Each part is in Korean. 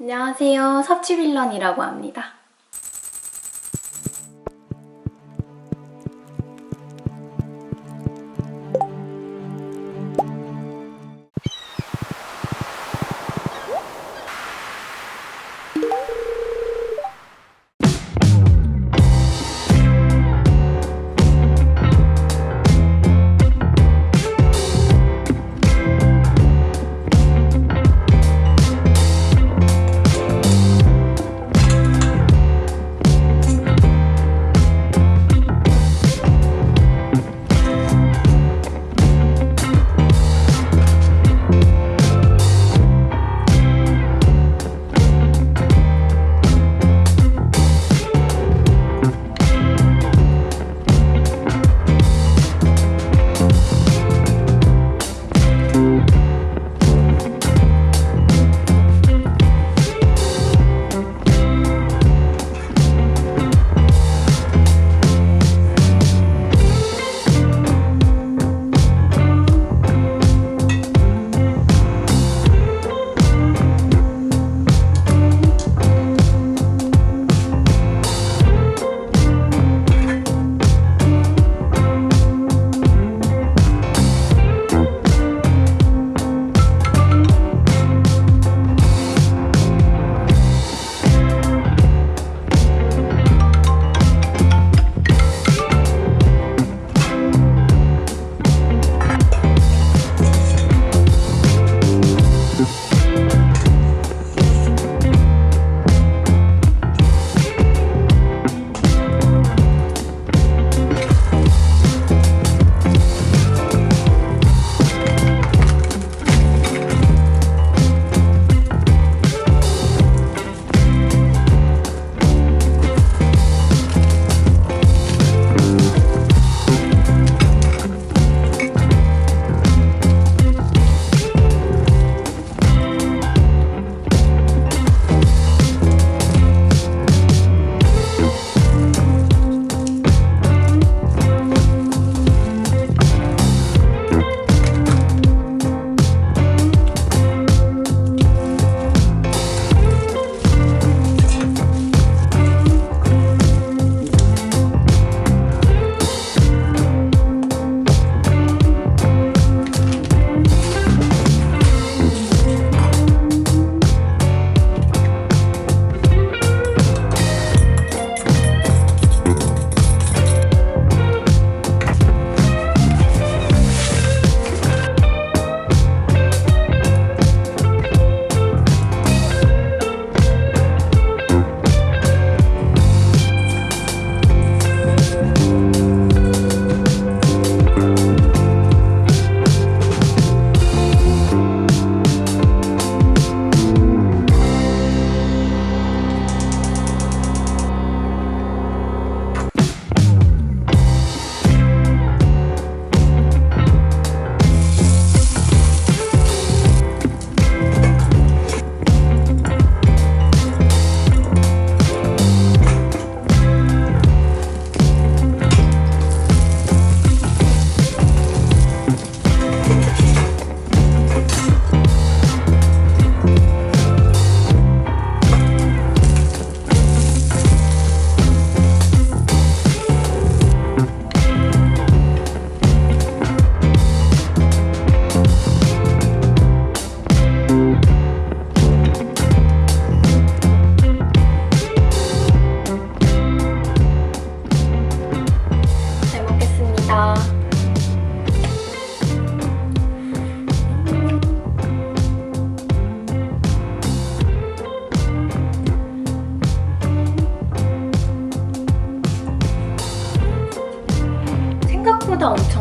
안녕하세요. 섭취빌런이라고 합니다.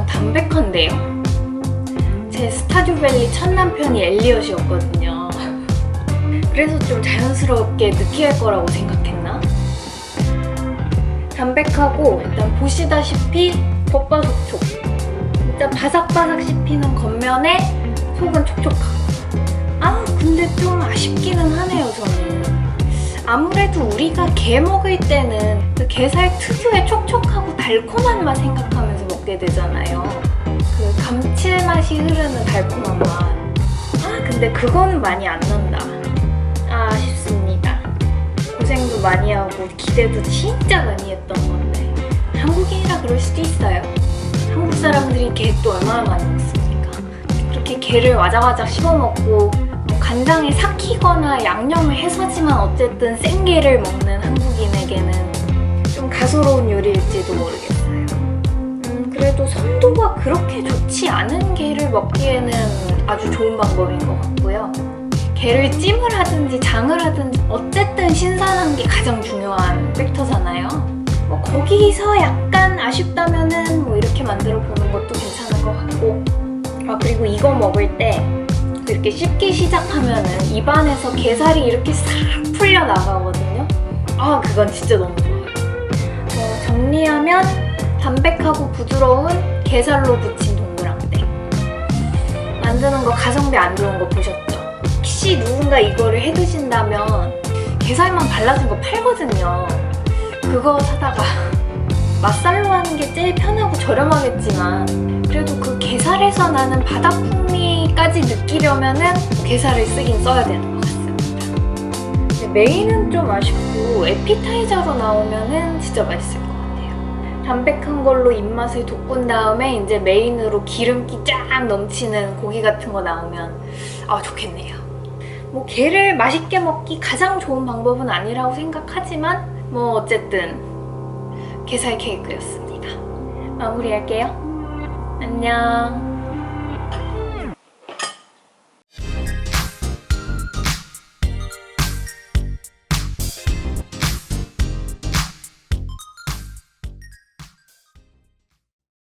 담백한데요? 제 스타듀밸리 첫 남편이 엘리엇이었거든요. 그래서 좀 자연스럽게 느끼할 거라고 생각했나? 담백하고 일단 보시다시피 겉바속촉 진짜 바삭바삭 씹히는 겉면에 속은 촉촉하고 아 근데 좀 아쉽기는 하네요 저는 아무래도 우리가 게 먹을 때는 그 게살 특유의 촉촉하고 달콤한 맛 생각하면서 먹게 되잖아요 그 감칠맛이 흐르는 달콤한 맛 아 근데 그거는 많이 안 난다 아 싶습니다. 고생도 많이 하고 기대도 진짜 많이 했던 건데 한국인이라 그럴 수도 있어요. 한국 사람들이 게 또 얼마나 많이 먹습니까? 그렇게 게를 와자와자 씹어먹고 뭐 간장에 삭히거나 양념을 해서지만 어쨌든 생게를 먹는 한국인에게는 좀 가소로운 요리일지도 모르겠어요. 그렇게 좋지 않은 게를 먹기에는 아주 좋은 방법인 것 같고요. 게를 찜을 하든지 장을 하든지 어쨌든 신선한 게 가장 중요한 팩터잖아요. 뭐 거기서 약간 아쉽다면은 뭐 이렇게 만들어 보는 것도 괜찮은 것 같고 아 그리고 이거 먹을 때 이렇게 씹기 시작하면은 입안에서 게살이 이렇게 싹 풀려 나가거든요. 아 그건 진짜 너무 좋아요. 어, 정리하면 담백하고 부드러운 게살로 부친 동그랑땡 만드는 거 가성비 안 좋은 거 보셨죠? 혹시 누군가 이거를 해 드신다면 게살만 발라진 거 팔거든요. 그거 사다가 맛살로 하는 게 제일 편하고 저렴하겠지만 그래도 그 게살에서 나는 바다 풍미까지 느끼려면은 게살을 쓰긴 써야 되는 것 같습니다. 메인은 좀 아쉽고 에피타이저로 나오면은 진짜 맛있을 것 같아요. 담백한 걸로 입맛을 돋군 다음에 이제 메인으로 기름기 쫙 넘치는 고기 같은 거 나오면 아 좋겠네요. 뭐 게를 맛있게 먹기 가장 좋은 방법은 아니라고 생각하지만 뭐 어쨌든 게살 케이크였습니다. 마무리할게요. 안녕.